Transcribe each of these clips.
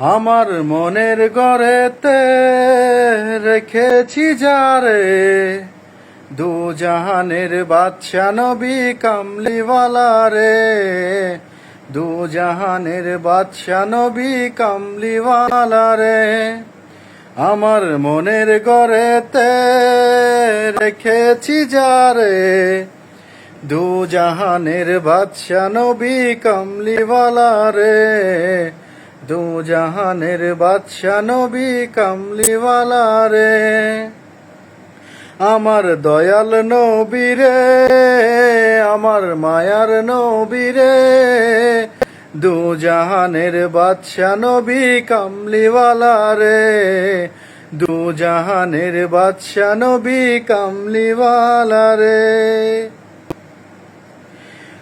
আমার মনের গড়েতে রেখেছি যারে। দু জাহানের বাদশা নবী কামলিওয়ালা রে। দু জাহানের বাদশা নবী কামলিওয়ালা রে। আমার মনের গড়েতে রেখেছি যারে। দু জাহানের বাদশা নবী কামলিওয়ালা রে। দু জাহানের বাদশা নবী কামলিওয়ালা রে। আমার দয়াল নবীরে আমার মায়ার নবীরে দু জাহানের বাদশা নবী কামলিওয়ালা রে দু জাহানের বাদশা নবী কামলিওয়ালা রে।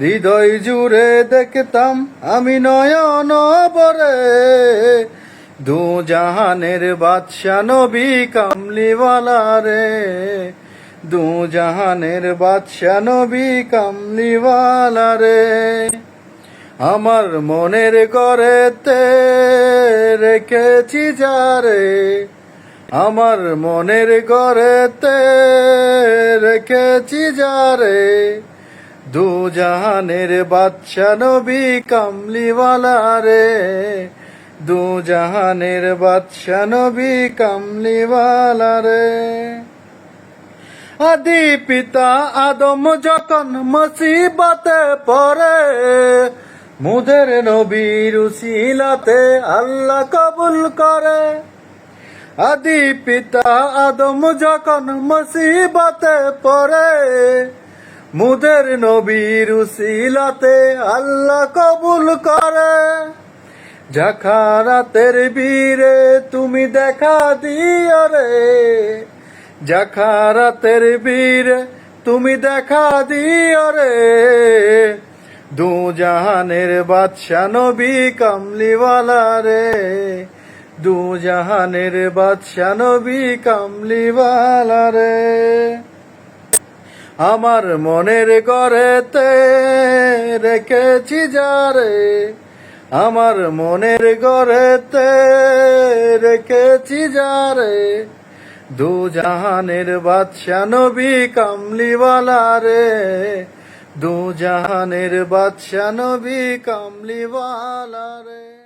হৃদয় জুড়ে দেখতাম আমি নয়ন বরে দু জাহানের বাদশা নবী কামলিওয়ালা রে। দু জাহানের বাদশা নবী কামলিওয়ালা রে। আমার মনের গড়েতে রেখেছি যারে আমার মনের গড়েতে রেখেছি যারে দু জাহানের বাদশা নবী কামলিওয়ালা রে। দু জাহানের বাদশা নবী কামলিওয়ালা রে। আদি পিতা আদম যখন মুসিবতে পড়ে, মুদের নবীর উসিলাতে আল্লাহ কবুল করে। আদি পিতা আদম যখন মুসিবতে পড়ে মুদের নবীর উসিলাতে আল্লাহ কবুল করে। জাখারাতের বীরে তুমি দেখা দিও রে। জাখারাতের বীরে তুমি দেখা দিও রে। দু জাহানের বাদশা নবী কামলিওয়ালা রে। দু জাহানের বাদশা নবী কামলিওয়ালা রে। আমার মনের গড়েতে রেখেছি যারে আমার মনের গড়েতে রেখেছি যারে দু জাহানের বাদশা নবী কামলিওয়ালা রে। দু জাহানের বাদশা নবী কামলিওয়ালা রে।